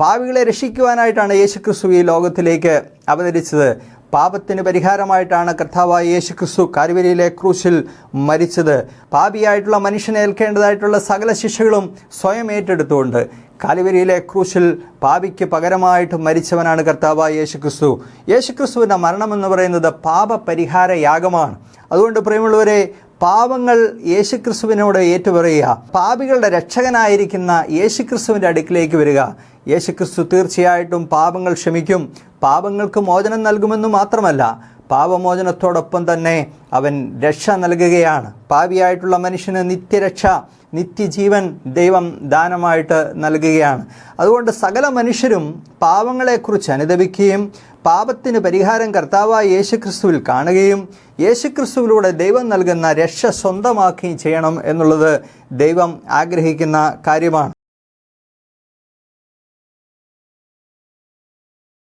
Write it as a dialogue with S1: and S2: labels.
S1: പാവികളെ രക്ഷിക്കുവാനായിട്ടാണ് യേശുക്രിസ്തു ഈ ലോകത്തിലേക്ക് അവതരിച്ചത്. പാപത്തിന് പരിഹാരമായിട്ടാണ് കർത്താവായ യേശുക്രിസ്തു കാരുവരിയിലെ ക്രൂശിൽ മരിച്ചത്. പാപിയായിട്ടുള്ള മനുഷ്യനെ ഏൽക്കേണ്ടതായിട്ടുള്ള സകല ശിക്ഷകളും സ്വയം ഏറ്റെടുത്തുകൊണ്ട് കാലുവരിയിലെ ക്രൂശിൽ പാപിക്ക് പകരമായിട്ട് മരിച്ചവനാണ് കർത്താവായ യേശുക്രിസ്തു. യേശുക്രിസ്തുവിന്റെ മരണമെന്ന് പറയുന്നത് പാപപരിഹാര യാഗമാണ്. അതുകൊണ്ട് പ്രിയമുള്ളവരെ പാപങ്ങൾ യേശുക്രിസ്തുവിനോട് ഏറ്റുപറയുക. പാപികളുടെ രക്ഷകനായിരിക്കുന്ന യേശുക്രിസ്തുവിന്റെ അടുക്കിലേക്ക് വരിക. യേശുക്രിസ്തു തീർച്ചയായിട്ടും പാപങ്ങൾ ക്ഷമിക്കും. പാപങ്ങൾക്ക് മോചനം നൽകുമെന്ന് മാത്രമല്ല പാപമോചനത്തോടൊപ്പം തന്നെ അവൻ രക്ഷ നൽകുകയാണ്. പാപിയായിട്ടുള്ള മനുഷ്യന് നിത്യരക്ഷ നിത്യജീവൻ ദൈവം ദാനമായിട്ട് നൽകുകയാണ്. അതുകൊണ്ട് സകല മനുഷ്യരും പാവങ്ങളെക്കുറിച്ച് അനുദപിക്കുകയും പാപത്തിന് പരിഹാരം കർത്താവായ യേശുക്രിസ്തുവിൽ കാണുകയും യേശുക്രിസ്തുവിലൂടെ ദൈവം നൽകുന്ന രക്ഷ സ്വന്തമാക്കുകയും ചെയ്യണം എന്നുള്ളത് ദൈവം ആഗ്രഹിക്കുന്ന കാര്യമാണ്.